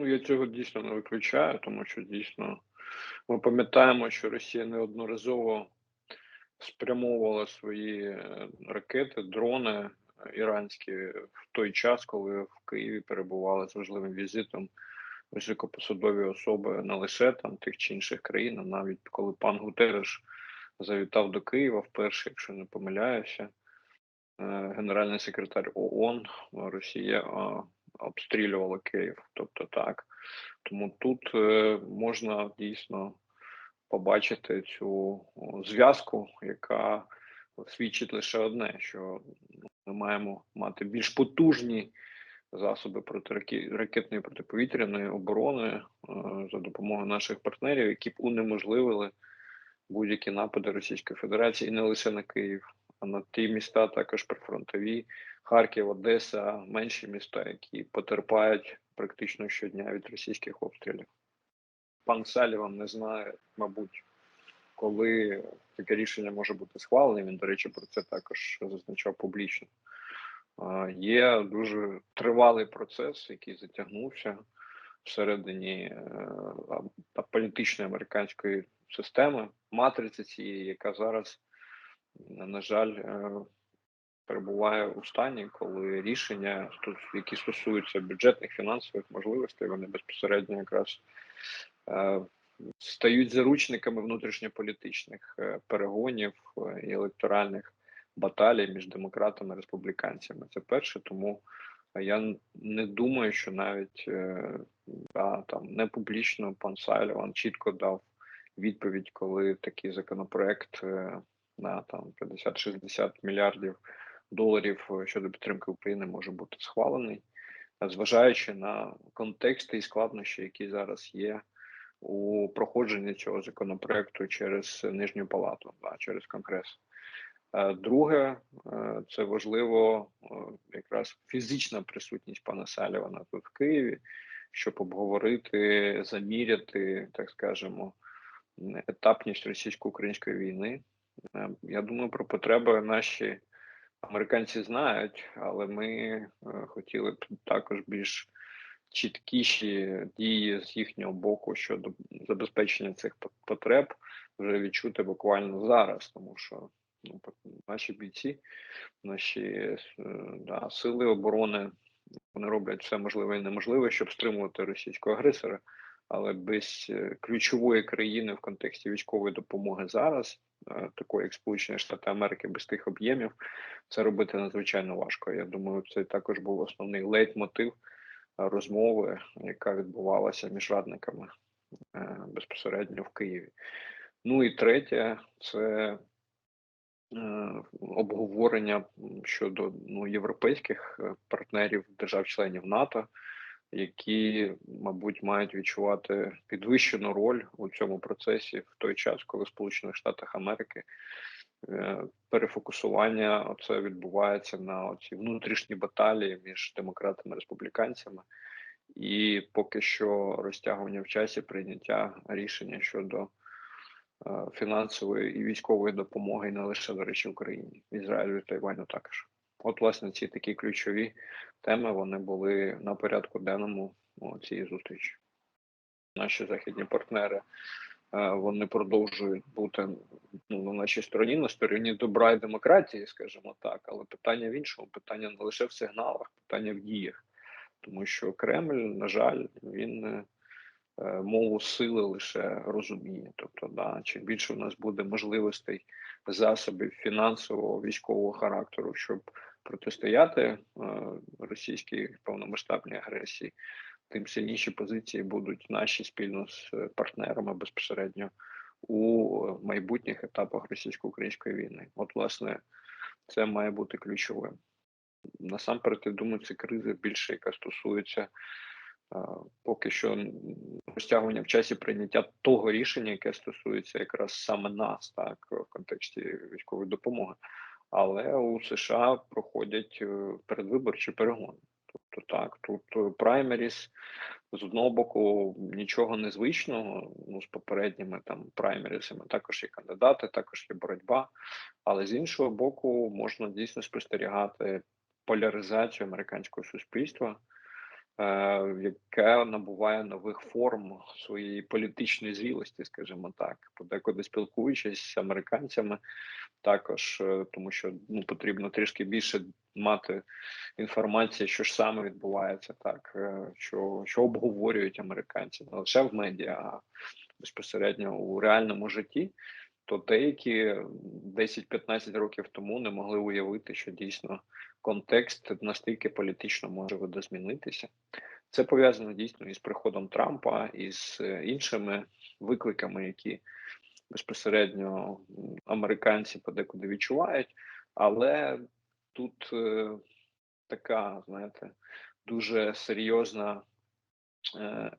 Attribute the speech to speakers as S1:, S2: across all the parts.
S1: Ну, я цього дійсно не виключаю, тому що дійсно ми пам'ятаємо, що Росія неодноразово спрямовувала свої е, ракети, дрони е, іранські в той час, коли в Києві перебували з важливим візитом високопосадові особи не лише там тих чи інших країн, а навіть коли пан Гутереш завітав до Києва вперше, якщо не помиляюся, е, генеральний секретар ООН Росія обстрілювала Київ. Тобто так. Тому тут можна дійсно побачити цю зв'язку, яка свідчить лише одне: що ми маємо мати більш потужні засоби протиракетної протиповітряної оборони е, за допомогою наших партнерів, які б унеможливили будь-які напади Російської Федерації і не лише на Київ, на ті міста, також прифронтові, Харків, Одеса, менші міста, які потерпають практично щодня від російських обстрілів пан Саліван не знає, мабуть, коли таке рішення може бути схвалене. Він, до речі, про це також зазначав публічно. Є дуже тривалий процес, який затягнувся всередині е, політичної американської системи, матриці цієї, яка зараз, на жаль, е, перебуває у стані, коли рішення, які стосуються бюджетних фінансових можливостей, вони безпосередньо якраз Е, стають заручниками внутрішньополітичних е, перегонів і електоральних баталій між демократами і республіканцями. Це перше, тому я не думаю, що навіть да, там не публічно пан Сайліван чітко дав відповідь, коли такий законопроект на там 50-60 мільярдів доларів щодо підтримки України може бути схвалений, зважаючи на контексти і складнощі, які зараз є у проходженні цього законопроекту через нижню палату, да, через конгрес. Е, друге, е, це важливо е, якраз фізична присутність пана Салівана тут в Києві, щоб обговорити, заміряти, так скажемо, етапність російсько-української війни. Я думаю, про потреби наші американці знають, але ми хотіли б також більш чіткіші дії з їхнього боку щодо забезпечення цих потреб вже відчути буквально зараз, тому що ну, наші бійці, наші е, да, сили оборони вони роблять все можливе і неможливе, щоб стримувати російського агресора. Але без е, ключової країни в контексті військової допомоги зараз, е, такої як Сполучені Штати Америки, без тих об'ємів, це робити надзвичайно важко. Я думаю, це також був основний лейтмотив розмови, яка відбувалася між радниками е, безпосередньо в Києві. Ну і третє, це е, обговорення щодо ну, європейських е, партнерів держав-членів НАТО, які, мабуть, мають відчувати підвищену роль у цьому процесі в той час, коли в Сполучених Штатах Америки Е, перефокусування це відбувається на ці внутрішні баталії між демократами і республіканцями, і поки що розтягування в часі прийняття рішення щодо е, фінансової і військової допомоги не лише до речі Україні, Ізраїлю і Тайваню також. От, власне, ці такі ключові теми вони були на порядку денному цієї зустрічі. Наші західні партнери Е, вони продовжують бути ну, на нашій стороні, на стороні добра і демократії, скажімо так. Але питання в іншому, питання не лише в сигналах, питання в діях, тому що Кремль, на жаль, він е, мову сили лише розуміє. Тобто, да, чим більше в нас буде можливостей засобів фінансового військового характеру, щоб протистояти е, російській повномасштабній агресії тим сильніші позиції будуть наші спільно з е, партнерами безпосередньо у майбутніх етапах російсько-української війни. От, власне, це має бути ключовим. Насамперед, я думаю, це криза більше, яка стосується поки що розтягування в часі прийняття того рішення, яке стосується якраз саме нас, так в контексті військової допомоги. Але у США проходять е, передвиборчі перегони. Тобто так, тут е, праймеріс з одного боку нічого незвичного. Ну з попередніми там праймерісами також є кандидати, також є боротьба. Але з іншого боку, можна дійсно спостерігати поляризацію американського суспільства. Е, яке набуває нових форм своєї політичної зрілості, скажімо так, подекуди спілкуючись з американцями, також е, тому, що ну потрібно трішки більше мати інформації, що ж саме відбувається, так е, що, що обговорюють американці, не лише в медіа, а безпосередньо у реальному житті. То деякі 10-15 років тому не могли уявити, що дійсно контекст настільки політично може видозмінитися. Це пов'язано дійсно із приходом Трампа і з е, іншими викликами, які безпосередньо американці подекуди відчувають, але тут е, така, знаєте, дуже серйозна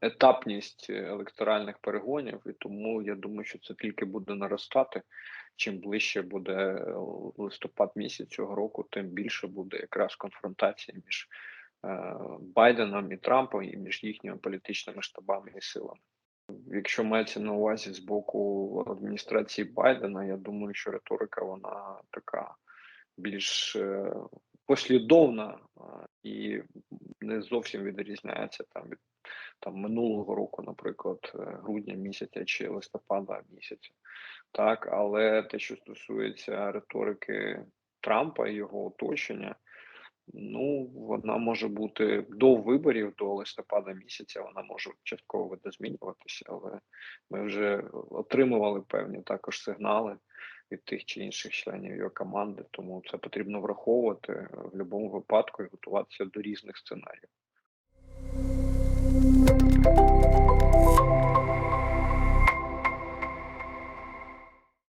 S1: етапність електоральних перегонів, і тому я думаю, що це тільки буде наростати. Чим ближче буде е, листопад місяць цього року, тим більше буде якраз конфронтація між е, Байденом і Трампом і між їхніми політичними штабами і силами. Якщо мається на увазі з боку адміністрації Байдена, я думаю, що риторика вона така більш е, послідовна і не зовсім відрізняється там від там минулого року, наприклад, е, грудня місяця чи листопада місяця. Так, але те, що стосується риторики Трампа і його оточення, ну вона може бути до виборів, до листопада місяця, вона може частково видозмінюватися, але ми вже отримували певні також сигнали від тих чи інших членів його команди, тому це потрібно враховувати е, в будь-якому випадку і готуватися до різних сценаріїв.